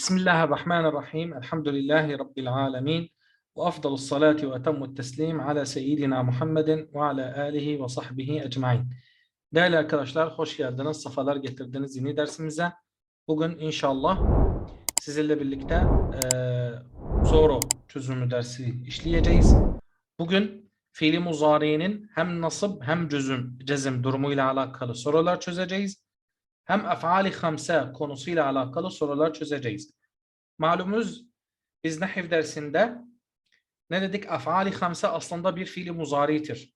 بسم الله الرحمن الرحيم الحمد لله رب العالمين وأفضل الصلاة وأتم التسليم على سيدنا Muhammedin ve ala alihi ve sahbihi ecmain. Değerli arkadaşlar hoş geldiniz, safalar getirdiniz yeni dersimize. Bugün inşallah sizinle birlikte eee Zoro çözümü dersi işleyeceğiz. Bugün fiili muzari'nin hem nasıb hem cüzüm, cezim durumuyla alakalı sorular çözeceğiz. Hem efali hamse konusuyla alakalı sorular çözeceğiz. Malumunuz biz nahiv dersinde ne dedik? Efali hamse aslında bir fiili muzari'tir.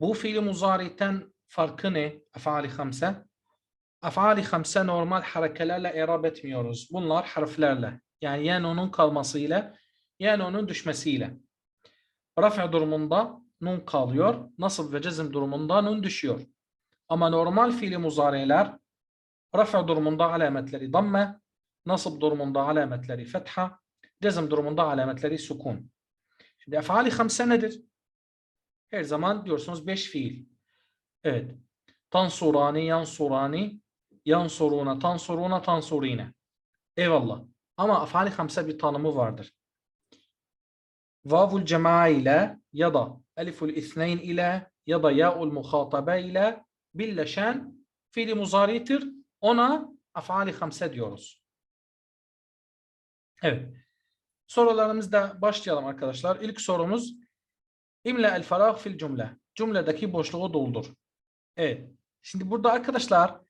Bu fiili muzari'ten farkı ne? Efali hamse. Efali hamse normal harekelerle irab etmiyoruz. Bunlar harflerle. Yani yani onun kalmasıyla yani onun düşmesiyle. Rafa durumunda nun kalıyor. Nasıl ve cezim durumunda nun düşüyor. Ama normal fiili muzari'ler rafa durumunda alametleri damme, nasıl durumunda alametleri fetha, cezim durumunda alametleri sukun. Şimdi efali hamse nedir? Her zaman diyorsunuz beş fiil. Evet. Tansurani, yansurani, yansuruna, tansuruna, tansurine. Eyvallah. Ama efali hamse bir tanımı vardır. Vavul cema'a ile ya da eliful isneyn ile ya da ya'ul muhatabe ile birleşen fiili muzari'tir. Ona afali hamse diyoruz. Evet. Sorularımızda başlayalım arkadaşlar. İlk sorumuz İmle el farag fil cümle. Cümledeki boşluğu doldur. Evet. Şimdi burada arkadaşlar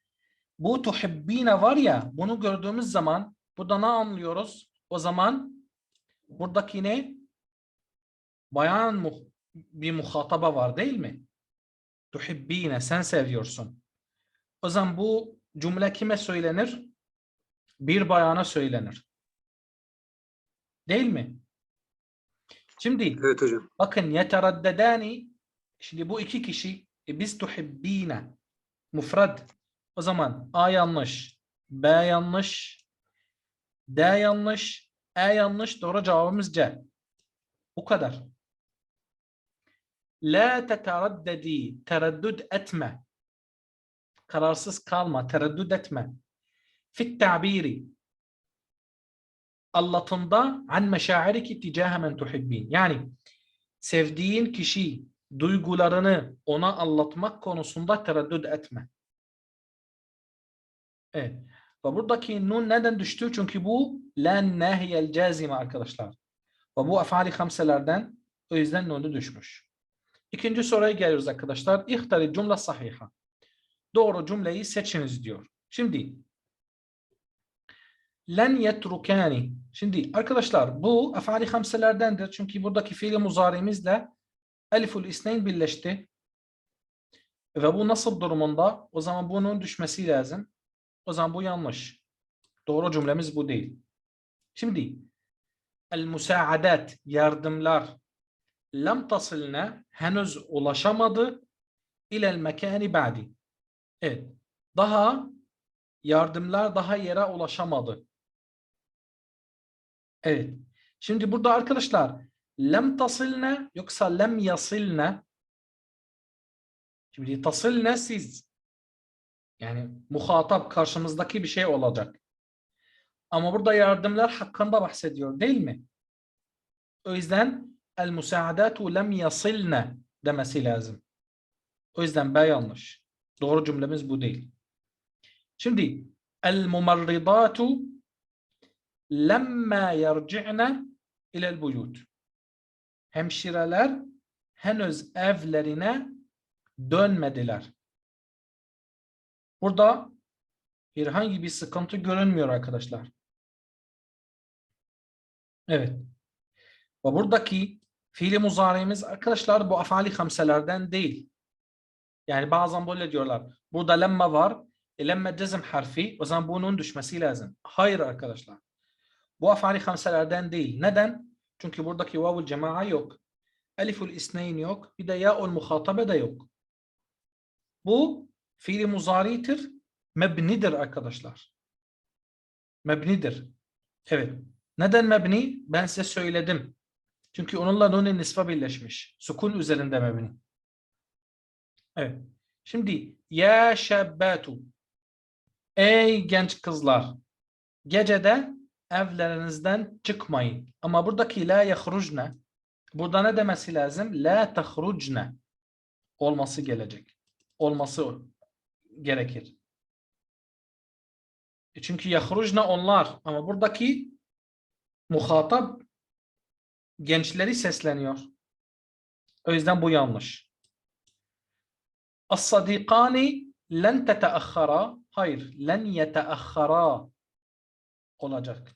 bu tuhibbine var ya bunu gördüğümüz zaman burada ne anlıyoruz? O zaman buradaki ne? Bayan bir muhataba var değil mi? Tuhibbine sen seviyorsun. O zaman bu cümle kime söylenir? Bir bayana söylenir. Değil mi? Şimdi Evet hocam. bakın yeteraddedani şimdi bu iki kişi e, biz tuhibbine mufrad. O zaman A yanlış, B yanlış, D yanlış, E yanlış. Doğru cevabımız C. Bu kadar. La teteraddedi. Tereddüt etme. Kararsız kalma. Tereddüt etme. Fit tabiri. Anlatımda an meşairiki ticahe men tuhibbin. Yani sevdiğin kişi duygularını ona anlatmak konusunda tereddüt etme. Evet. Ve buradaki nun neden düştü? Çünkü bu len nahiyel cazime arkadaşlar. Ve bu efali hamselerden o yüzden nunu düşmüş. İkinci soruya geliyoruz arkadaşlar. İhtari cümle sahiha. Doğru cümleyi seçiniz diyor. Şimdi len yetrukani. Şimdi arkadaşlar bu efali hamselerdendir. Çünkü buradaki fiili muzarimizle eliful isneyn birleşti. Ve bu nasıl durumunda? O zaman bunun düşmesi lazım. O zaman bu yanlış. Doğru cümlemiz bu değil. Şimdi el musaadat yardımlar lem tasılne henüz ulaşamadı ilel mekani ba'di. Evet. Daha yardımlar daha yere ulaşamadı. Evet. Şimdi burada arkadaşlar lem tasılne yoksa lem yasilne Şimdi tasılne siz yani muhatap karşımızdaki bir şey olacak. Ama burada yardımlar hakkında bahsediyor değil mi? O yüzden el musaadatu lem yasilne demesi lazım. O yüzden B yanlış. Doğru cümlemiz bu değil. Şimdi el mumarridatu lemma yerci'ne ilel buyut. Hemşireler henüz evlerine dönmediler. Burada herhangi bir sıkıntı görünmüyor arkadaşlar. Evet. Ve buradaki fiili muzari'miz arkadaşlar bu afali hamselerden değil. Yani bazen böyle diyorlar. Burada lemme var. E, lemme cezim harfi. O zaman bunun düşmesi lazım. Hayır arkadaşlar. Bu afali hamselerden değil. Neden? Çünkü buradaki vavul cema'a yok. Eliful isneyn yok. Bir de ya'ul muhatabe de yok. Bu fiili muzari'tir. Mebnidir arkadaşlar. Mebnidir. Evet. Neden mebni? Ben size söyledim. Çünkü onunla nun'un nisfa birleşmiş. Sukun üzerinde mebni. Evet. Şimdi ya şebbatu. Ey genç kızlar. Gecede evlerinizden çıkmayın. Ama buradaki la yahrucne burada ne demesi lazım? La tahrucne olması gelecek. Olması gerekir. E Çünkü yahrucne onlar ama buradaki muhatap gençleri sesleniyor. O yüzden bu yanlış. As-sadikani len teteakhara hayır len yeteakhara olacak.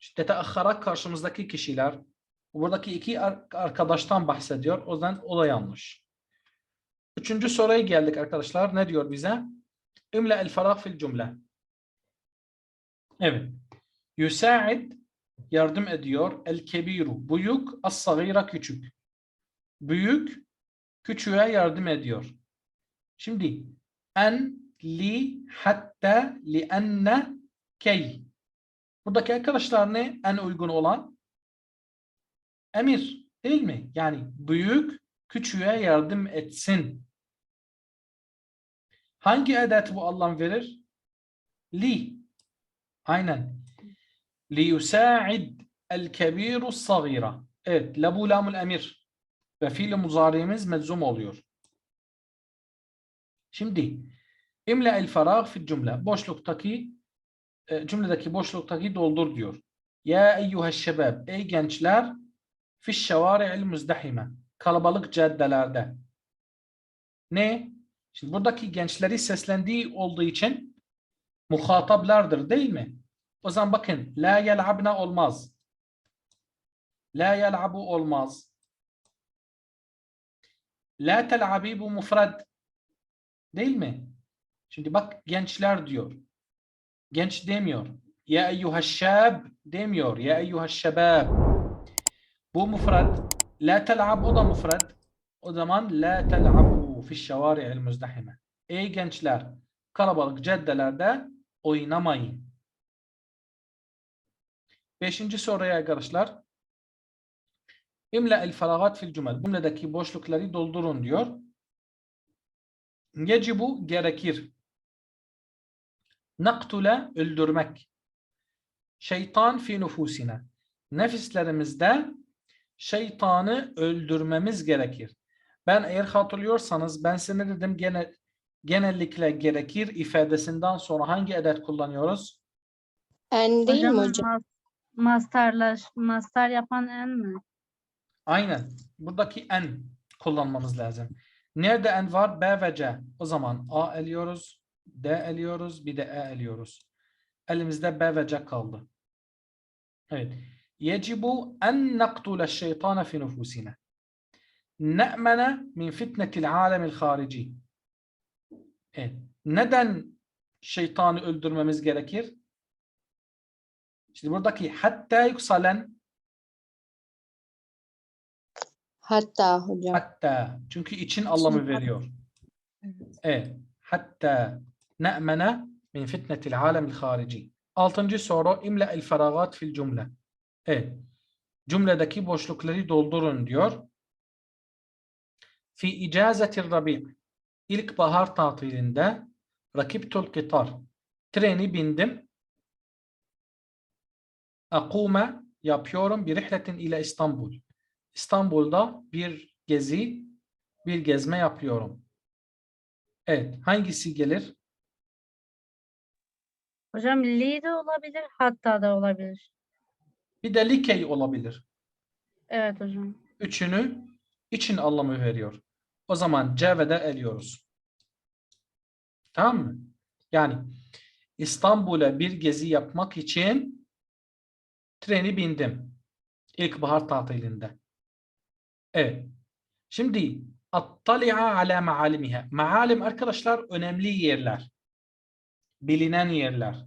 İşte karşımızdaki kişiler buradaki iki ar- arkadaştan bahsediyor. O yüzden o da yanlış. Üçüncü soruya geldik arkadaşlar. Ne diyor bize? İmla el ferah fil cümle. Evet. Yusaid yardım ediyor. El kebiru büyük, as sagira küçük. Büyük küçüğe yardım ediyor. Şimdi en li hatta li enne key. Buradaki arkadaşlar ne? En uygun olan emir değil mi? Yani büyük küçüğe yardım etsin. Hangi edat bu Allah verir? Li. Aynen. Li yusa'id el kebiru sagira. Evet. Labu lamul emir. Ve fiil muzari'miz meczum oluyor. Şimdi imla el farag fi cümle. Boşluktaki e, cümledeki boşluktaki doldur diyor. Ya eyyuha şebab. Ey gençler fi şevari'il muzdahime. Kalabalık caddelerde. Ne? Şimdi buradaki gençleri seslendiği olduğu için muhataplardır değil mi? O zaman bakın la yel'abna olmaz. La yel'abu olmaz. La tel'abi bu mufrad. Değil mi? Şimdi bak gençler diyor. Genç demiyor. Ya eyyuhaşşab demiyor. Ya eyyuhaşşebab. Bu mufrad. La tel'ab o da mufrad. O zaman la tel'abu fi şevari'il muzdahime. Ey gençler kalabalık caddelerde oynamayın. Beşinci soruya arkadaşlar. İmla el feragat fil cümle. Cümledeki boşlukları doldurun diyor. Yecibu gerekir. Naktule öldürmek. Şeytan fi nufusina. Nefislerimizde şeytanı öldürmemiz gerekir. Ben eğer hatırlıyorsanız ben size ne dedim gene genellikle gerekir ifadesinden sonra hangi edet kullanıyoruz? En değil mi Hocam hocam? mas- masterlaş, master yapan en mi? Aynen. Buradaki en kullanmamız lazım. Nerede en var? B ve C. O zaman A eliyoruz, D eliyoruz, bir de E eliyoruz. Elimizde B ve C kaldı. Evet. Yecibu en naktule şeytana fi nufusina. Ne'mene min fitnetil alemil harici. Evet. Neden şeytanı öldürmemiz gerekir? Şimdi buradaki hatta yükselen Hatta hocam. Hatta. Çünkü için anlamı veriyor. Evet. Hatta ne'mene min fitnetil alemil harici. Altıncı soru imla el feragat fil cümle. Evet. Cümledeki boşlukları doldurun diyor. Fi icazetir rabi' İlkbahar tatilinde rakiptul kitar. Treni bindim. Akume yapıyorum bir rihletin ile İstanbul. İstanbul'da bir gezi, bir gezme yapıyorum. Evet, hangisi gelir? Hocam li de olabilir, hatta da olabilir. Bir de likey olabilir. Evet hocam. Üçünü için anlamı veriyor. O zaman C ve D eliyoruz. Tamam mı? Yani İstanbul'a bir gezi yapmak için treni bindim. İlkbahar tatilinde. Evet. Şimdi attali'a ala maalimiha. Maalim arkadaşlar önemli yerler. Bilinen yerler.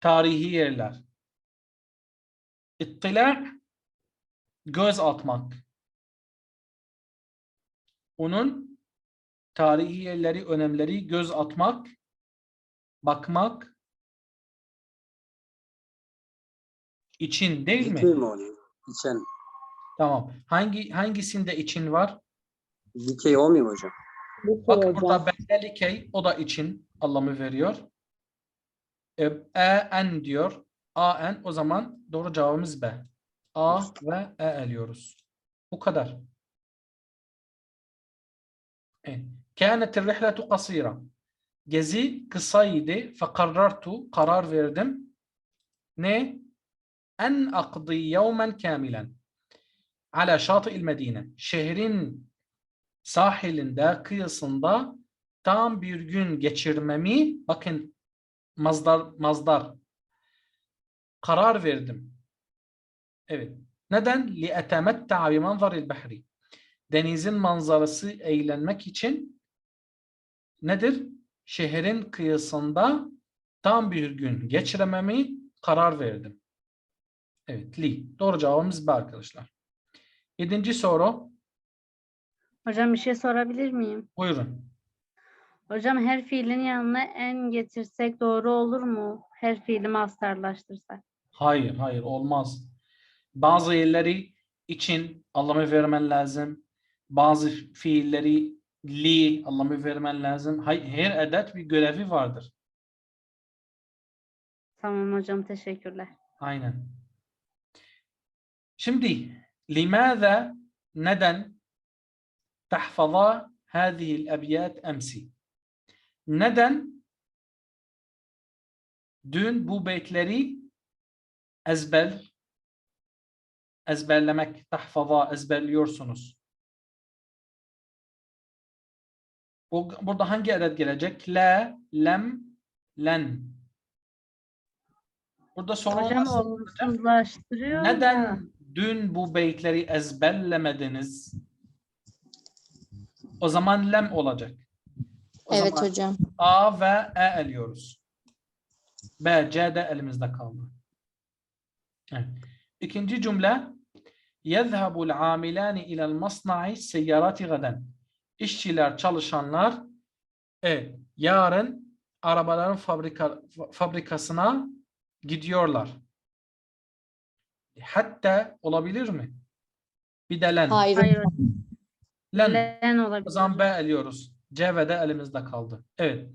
Tarihi yerler. İttila göz atmak. Onun tarihi yerleri, önemleri göz atmak, bakmak İçin değil Gitme mi? mi oluyor? İçen. Tamam. Hangi hangisinde için var? Dikey olmuyor hocam? Bak burada bende likey o da için anlamı veriyor. E, en diyor. A en o zaman doğru cevabımız B. A ve E eliyoruz. Bu kadar. E, Kânetir rihletu kasira. Gezi kısaydı. Fe. Karar verdim. Ne? en akdi yevmen kamilen ala şatı şatı'il medine. Şehrin sahilinde, kıyısında tam bir gün geçirmemi bakın mazdar mazdar karar verdim. Evet. Neden? Li etemetta'a bi manzaril bahri. Denizin manzarası eğlenmek için nedir? Şehrin kıyısında tam bir gün geçirmemi karar verdim. Evet, li. Doğru cevabımız B arkadaşlar. Yedinci soru. Hocam bir şey sorabilir miyim? Buyurun. Hocam her fiilin yanına en getirsek doğru olur mu? Her fiili mastarlaştırsak. Hayır, hayır olmaz. Bazı yerleri için anlamı vermen lazım. Bazı fiilleri li anlamı vermen lazım. Her edat bir görevi vardır. Tamam hocam teşekkürler. Aynen. Şimdi limaza neden tahfaza هذه الأبيات أمسي neden dün bu beytleri ezber ezberlemek tahfaza ezberliyorsunuz. Bu, burada hangi adet gelecek? La, lem, len. Burada soru Hocam nasıl? olumsuzlaştırıyor da. Neden dün bu beytleri ezberlemediniz? O zaman lem olacak. O Evet zaman hocam. A ve E eliyoruz. B, C de elimizde kaldı. Evet. İkinci cümle يَذْهَبُ الْعَامِلَانِ اِلَى الْمَصْنَعِ سَيَّارَاتِ غَدًا İşçiler, çalışanlar evet, yarın arabaların fabrika, fabrikasına gidiyorlar. Hatta olabilir mi? Bir de len. Hayır. Hayır. Len. Len olabilir. O zaman B eliyoruz. C ve D elimizde kaldı. Evet.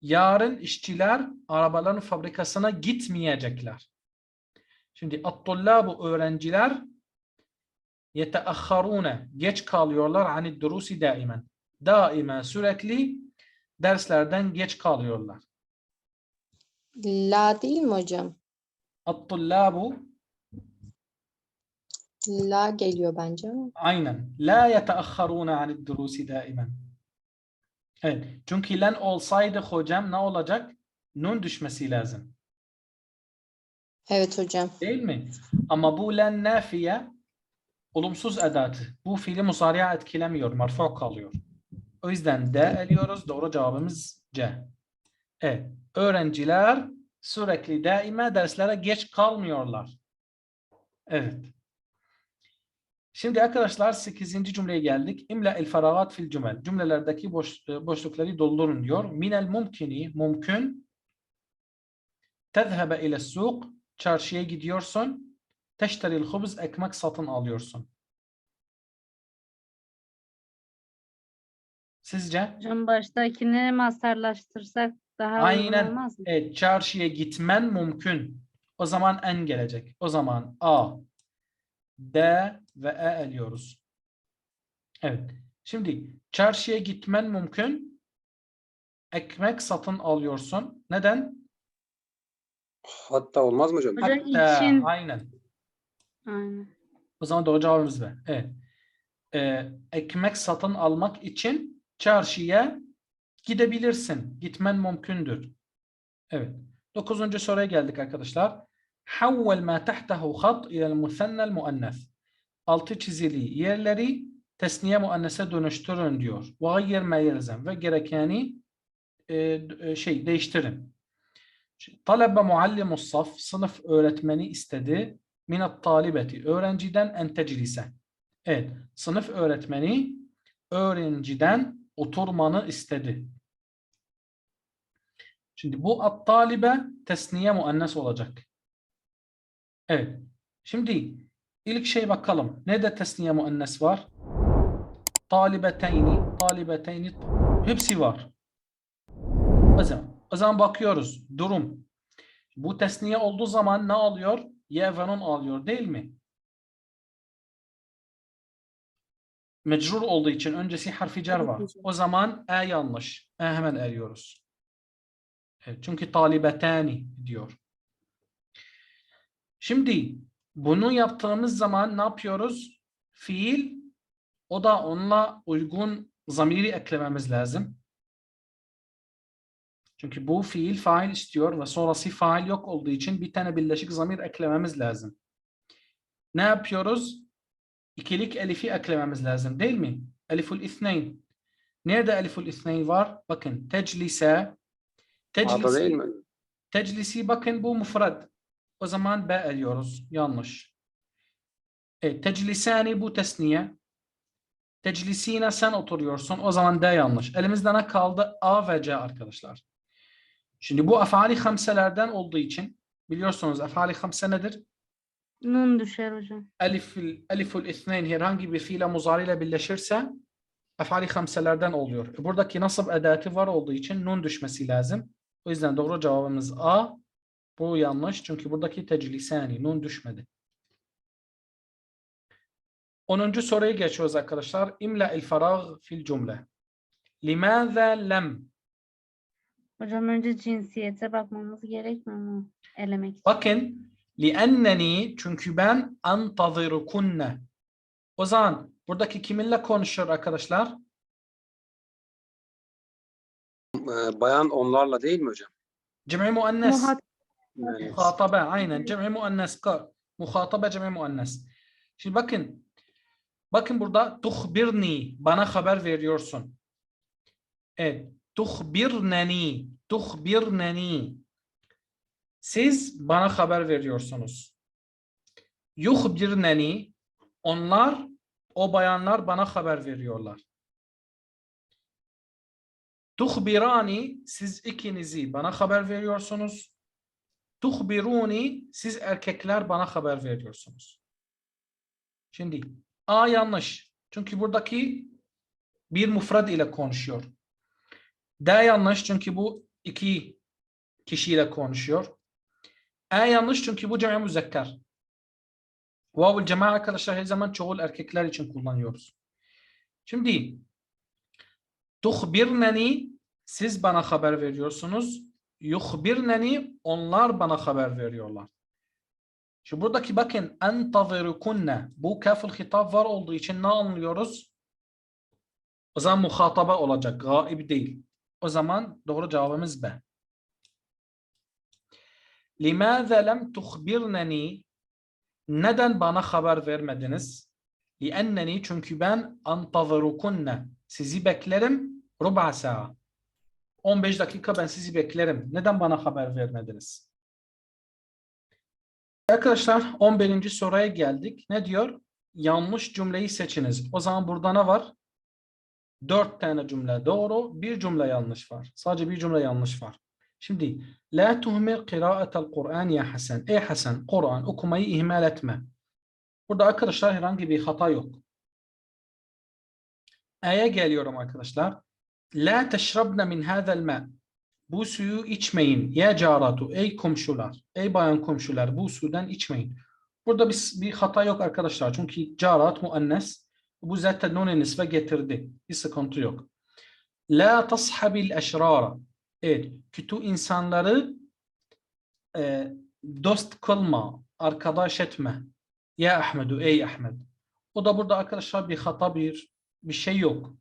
Yarın işçiler arabaların fabrikasına gitmeyecekler. Şimdi at-tullabu öğrenciler yeteahharune geç kalıyorlar ani durusi daimen. Daima sürekli derslerden geç kalıyorlar. La değil mi hocam? At-tullabu La geliyor bence aynen la yeteahharune ani durusi daimen. Evet. Çünkü len olsaydı hocam ne olacak? Nun düşmesi lazım. Evet hocam. Değil mi? Ama bu len nafiye olumsuz edatı. Bu fiili musari'a etkilemiyor. Marfu kalıyor. O yüzden D eliyoruz. Doğru cevabımız C. Evet. Öğrenciler sürekli daima derslere geç kalmıyorlar. Evet. Şimdi arkadaşlar 8. cümleye geldik. İmla el feragat fil cümel. Cümlelerdeki boş, e, boşlukları doldurun diyor. Minel mumkini mümkün tezhebe ile suk çarşıya gidiyorsun. Teşteril hubz ekmek satın alıyorsun. Sizce? Hocam baştakini mastarlaştırsak daha Aynen. olmaz mı? Evet, çarşıya gitmen mümkün. O zaman en gelecek. O zaman A, D ve E eliyoruz. Evet. Şimdi çarşıya gitmen mümkün. Ekmek satın alıyorsun. Neden? Hatta olmaz mı hocam? Hocam Hatta, için aynen. aynen. O zaman doğru cevabımız B. Evet. Ee, ekmek satın almak için çarşıya gidebilirsin. Gitmen mümkündür. Evet. Dokuzuncu soruya geldik arkadaşlar. Havvel ma tahtahu khat ilel musennel muannes. Altı çizili yerleri tesniye muannese dönüştürün diyor. Ve yelzem. Ve gerekeni e, e, şey değiştirin. Talebe muallimus saf. Sınıf öğretmeni istedi. Minat talibeti. Öğrenciden en teclise. Evet. Sınıf öğretmeni öğrenciden oturmanı istedi. Şimdi bu at-talibe tesniye muannes olacak. Evet. Şimdi ilk şey bakalım. Nerede tesniye muannes var? Talibeteyni, talibeteyni hepsi var. O zaman, o zaman bakıyoruz. Durum. Bu tesniye olduğu zaman ne alıyor? Ye ve nun alıyor değil mi? Mecrur olduğu için öncesi harfi cer var. O zaman e yanlış. E hemen eriyoruz. Evet, çünkü talibetani diyor. Şimdi bunu yaptığımız zaman ne yapıyoruz? Fiil o da onunla uygun zamiri eklememiz lazım. Çünkü bu fiil fail istiyor ve sonrası fail yok olduğu için bir tane birleşik zamir eklememiz lazım. Ne yapıyoruz? İkilik elifi eklememiz lazım değil mi? Eliful ithneyn. Nerede eliful ithneyn var? Bakın teclise teclisi, teclisi bakın bu mufrad. O zaman B eriyoruz. Yanlış. Evet, teclisani bu tesniye. Teclisine sen oturuyorsun. O zaman D yanlış. Elimizde ne kaldı? A ve C arkadaşlar. Şimdi bu afali hamselerden olduğu için biliyorsunuz afali hamse nedir? Nun düşer hocam. Elif, eliful ithneyn herhangi bir fiile muzari ile birleşirse afali hamselerden oluyor. E, Buradaki nasıb edatı var olduğu için nun düşmesi lazım. O yüzden doğru cevabımız A. Bu yanlış çünkü buradaki teclisani nun düşmedi. 10. soruya geçiyoruz arkadaşlar. İmla el farag fil cümle. Limaza lem? Hocam önce cinsiyete bakmamız gerekmiyor mu? Elemek için. Bakın li'enneni çünkü ben antazirukunne. O zaman buradaki kiminle konuşuyor arkadaşlar? Ee, bayan onlarla değil mi hocam? Cem'i muannes. Muhatabe aynen. Cem'i muannes. Muhatabe cem'i muannes. Şimdi bakın. Bakın burada tuhbirni bana haber veriyorsun. Evet. Tuhbirneni. Tuhbirneni. Siz bana haber veriyorsunuz. Yuhbirneni. Onlar, o bayanlar bana haber veriyorlar. Tuhbirani. Siz ikinizi bana haber veriyorsunuz. Tuhbiruni siz erkekler bana haber veriyorsunuz. Şimdi A yanlış. Çünkü buradaki bir mufrad ile konuşuyor. D yanlış çünkü bu iki kişiyle konuşuyor. E yanlış çünkü bu cem'i müzekker. Vavul cema arkadaşlar her zaman çoğul erkekler için kullanıyoruz. Şimdi tuhbirneni siz bana haber veriyorsunuz yuhbirneni onlar bana haber veriyorlar. Şimdi buradaki bakın entazirukunne bu kaful hitap var olduğu için ne anlıyoruz? O zaman muhataba olacak. Gaib değil. O zaman doğru cevabımız B. Limaza lem tuhbirneni neden bana haber vermediniz? Lienneni çünkü ben antazirukunne sizi beklerim ruba sa'a. 15 dakika ben sizi beklerim. Neden bana haber vermediniz? Arkadaşlar 11. soruya geldik. Ne diyor? Yanlış cümleyi seçiniz. O zaman burada ne var? 4 tane cümle doğru, bir cümle yanlış var. Sadece bir cümle yanlış var. Şimdi La tuhmil kıraatel Kur'an ya Hasan. Ey Hasan, Kur'an okumayı ihmal etme. Burada arkadaşlar herhangi bir hata yok. A'ya geliyorum arkadaşlar. La teşrabne min hâzel ma. Bu suyu içmeyin. Ya caratu. Ey komşular. Ey bayan komşular. Bu sudan içmeyin. Burada bir, bir hata yok arkadaşlar. Çünkü carat muannes. Bu zaten nun nisve getirdi. Bir sıkıntı yok. La tashabil eşrara. Evet. Kötü insanları e, dost kılma. Arkadaş etme. Ya Ahmedu. Ey Ahmed. O da burada arkadaşlar bir hata bir bir şey yok.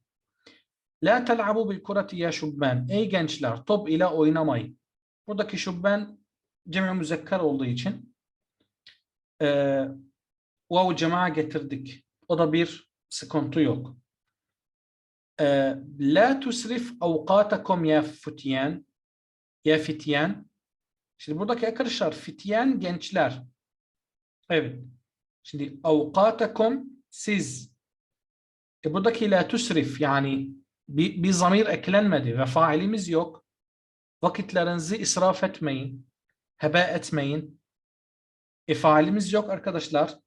La tel'abu bil kurati ya şubban. Ey gençler top ile oynamayın. Buradaki şubban cem'i müzekker olduğu için eee vav cema'a getirdik. O da bir sıkıntı yok. Eee, La tusrif avqatakum ya futyan. Ya fityan. Şimdi buradaki arkadaşlar fityan gençler. Evet. Şimdi avqatakum siz. E buradaki la tusrif yani bir, bir zamir eklenmedi ve failimiz yok. Vakitlerinizi israf etmeyin. Hebe etmeyin. E failimiz yok arkadaşlar.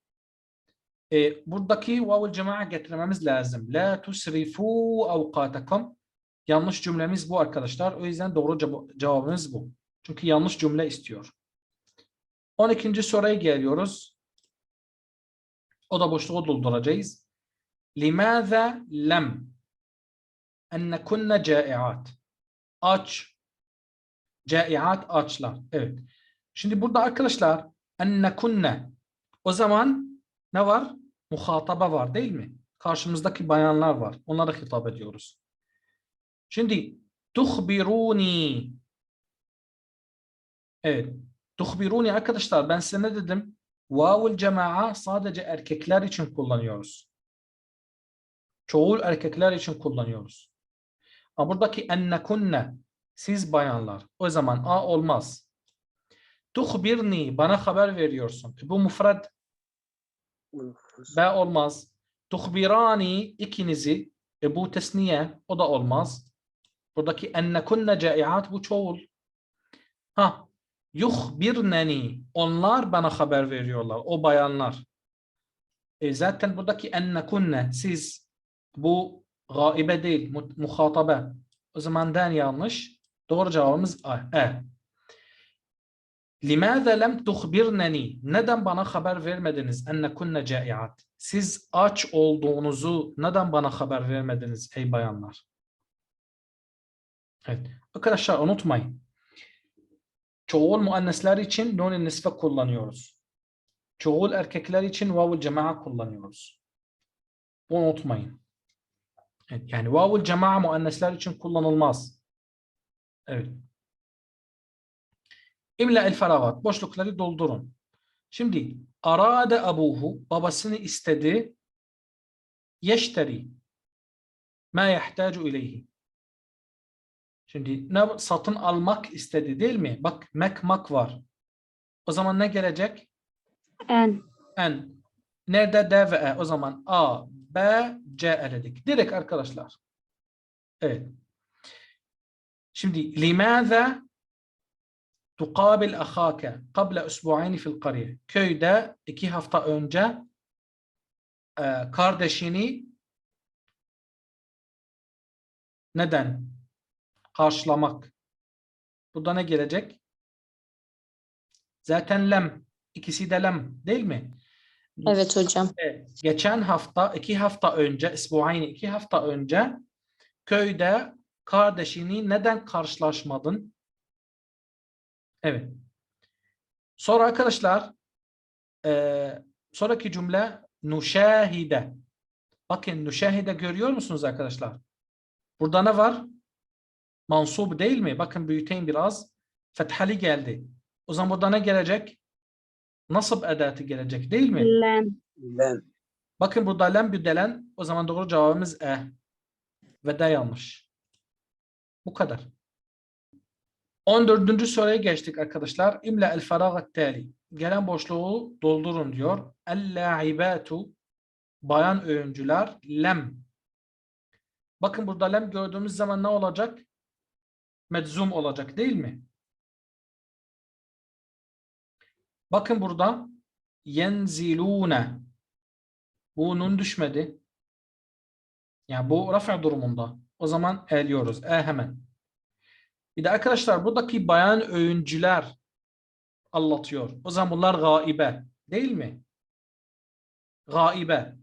E, buradaki vavul cema'a getirmemiz lazım. La tusrifu avqatakum. Yanlış cümlemiz bu arkadaşlar. O yüzden doğru ceva- cevabımız bu. Çünkü yanlış cümle istiyor. 12. soruya geliyoruz. O da boşluğu dolduracağız. Limaza lem enne kunne caiat. Aç. Caiat açlar. Evet. Şimdi burada arkadaşlar enne kunne. O zaman ne var? Muhataba var değil mi? Karşımızdaki bayanlar var. Onlara hitap ediyoruz. Şimdi tuhbiruni. Evet. Tuhbiruni arkadaşlar ben size ne dedim? Vavul cema'a sadece erkekler için kullanıyoruz. Çoğul erkekler için kullanıyoruz. Ama buradaki ennekunne siz bayanlar. O zaman a olmaz. Tuhbirni bana haber veriyorsun. Bu mufrad B olmaz. Tuhbirani ikinizi e bu tesniye o da olmaz. Buradaki ennekunne caiat bu çoğul. Ha yuhbirneni onlar bana haber veriyorlar. O bayanlar. E zaten buradaki ennekunne siz bu gaibe değil mu- muhatabe. O zaman den yanlış. Doğru cevabımız. E. Limaza lem tuhbirneni? Neden bana haber vermediniz? Enne kunne caiat. Siz aç olduğunuzu neden bana haber vermediniz ey bayanlar? Evet. Arkadaşlar unutmayın. Çoğul muannesler için nun nisfe kullanıyoruz. Çoğul erkekler için vavul cema'a kullanıyoruz. Bunu unutmayın. Evet, yani vavul cema'a muannesler için kullanılmaz. Evet. İmla el feragat. Boşlukları doldurun. Şimdi arade abuhu babasını istedi. Yeşteri ma yahtacu ileyhi. Şimdi ne satın almak istedi değil mi? Bak mek mak var. O zaman ne gelecek? En. En. Nerede D ve E? O zaman A, B, C eledik. Direkt arkadaşlar. Evet. Şimdi limaza tuqabil ahake qabla usbu'ayni fil qariye. Köyde iki hafta önce e, kardeşini neden karşılamak? Burada ne gelecek? Zaten lem. İkisi de lem değil mi? Evet hocam. Geçen hafta, iki hafta önce, isbuayni iki hafta önce köyde kardeşini neden karşılaşmadın? Evet. Sonra arkadaşlar eee, sonraki cümle nuşahide. Bakın nuşahide görüyor musunuz arkadaşlar? Burada ne var? Mansub değil mi? Bakın büyüteyim biraz. Fethali geldi. O zaman burada ne gelecek? Nasıl edatı gelecek değil mi? Lem. Len. Bakın burada lem büdelen o zaman doğru cevabımız E. Ve de yanlış. Bu kadar. 14. soruya geçtik arkadaşlar. İmla el feragat tali. Gelen boşluğu doldurun diyor. El-la'ibatu bayan öğüncüler lem. Bakın burada lem gördüğümüz zaman ne olacak? Medzum olacak değil mi? Bakın burada yenzilune bu nun düşmedi. Yani bu rafa durumunda. O zaman eliyoruz. E hemen. Bir de arkadaşlar buradaki bayan öğüncüler anlatıyor. O zaman bunlar gaibe. Değil mi? Gaibe.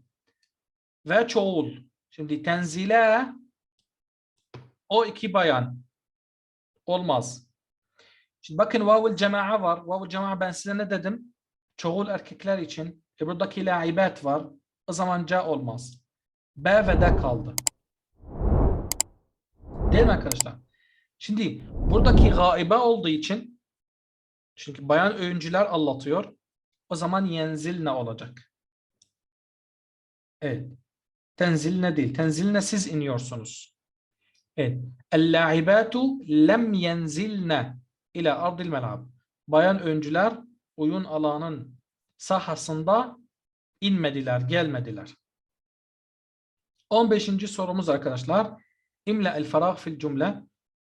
Ve çoğul. Şimdi tenzile o iki bayan. Olmaz. Şimdi bakın vavul cema'a var. Vavul cema'a ben size ne dedim? Çoğul erkekler için. E buradaki laibet var. O zaman ca olmaz. B ve D kaldı. Değil mi arkadaşlar? Şimdi buradaki gaibe olduğu için çünkü bayan öğüncüler anlatıyor. O zaman yenzil ne olacak? Evet. Tenzil ne değil. Tenzil ne siz iniyorsunuz. Evet. El-la'ibatu lem yenzilne ila ardil mel'ab. Bayan öncüler oyun alanın sahasında inmediler, gelmediler. 15. sorumuz arkadaşlar. İmla el ferah fil cümle.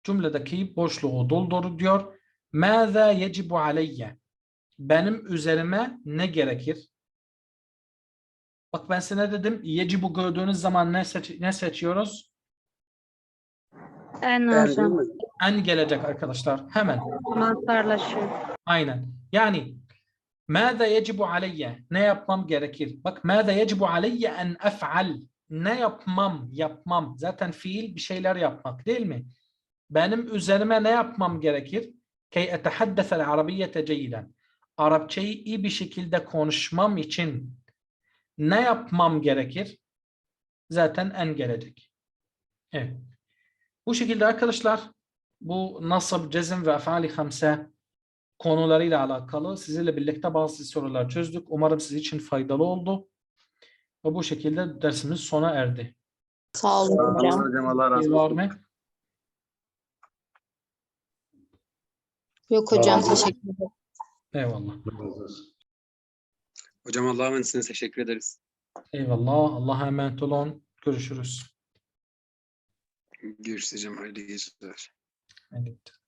Cümledeki boşluğu doldur diyor. Mâzâ yecibu aleyye. Benim üzerime ne gerekir? Bak ben size ne dedim? Yecibu gördüğünüz zaman ne, seç ne seçiyoruz? En mi? En gelecek arkadaşlar. Hemen. Mastarlaşıyor. Aynen. Yani Mâze yecibu aleyye? Ne yapmam gerekir? Bak mâze yecibu aleyye en ef'al. Ne yapmam? Yapmam. Zaten fiil bir şeyler yapmak değil mi? Benim üzerime ne yapmam gerekir? Key etehaddesel arabiyyete ceyden. Arapçayı iyi bir şekilde konuşmam için ne yapmam gerekir? Zaten en gelecek. Evet. Bu şekilde arkadaşlar bu nasıl cezim ve afali hamse konularıyla alakalı sizinle birlikte bazı sorular çözdük. Umarım sizin için faydalı oldu. Ve bu şekilde dersimiz sona erdi. Sağ olun hocam. Hocam Allah razı Bir olsun. var mı? Yok hocam Sağ olun. teşekkür ederim. Eyvallah. Hocam Allah'a emanetsiniz. Teşekkür ederiz. Eyvallah. Allah'a emanet olun. Görüşürüz. Görüşürüz hocam. Hayırlı geceler. Evet.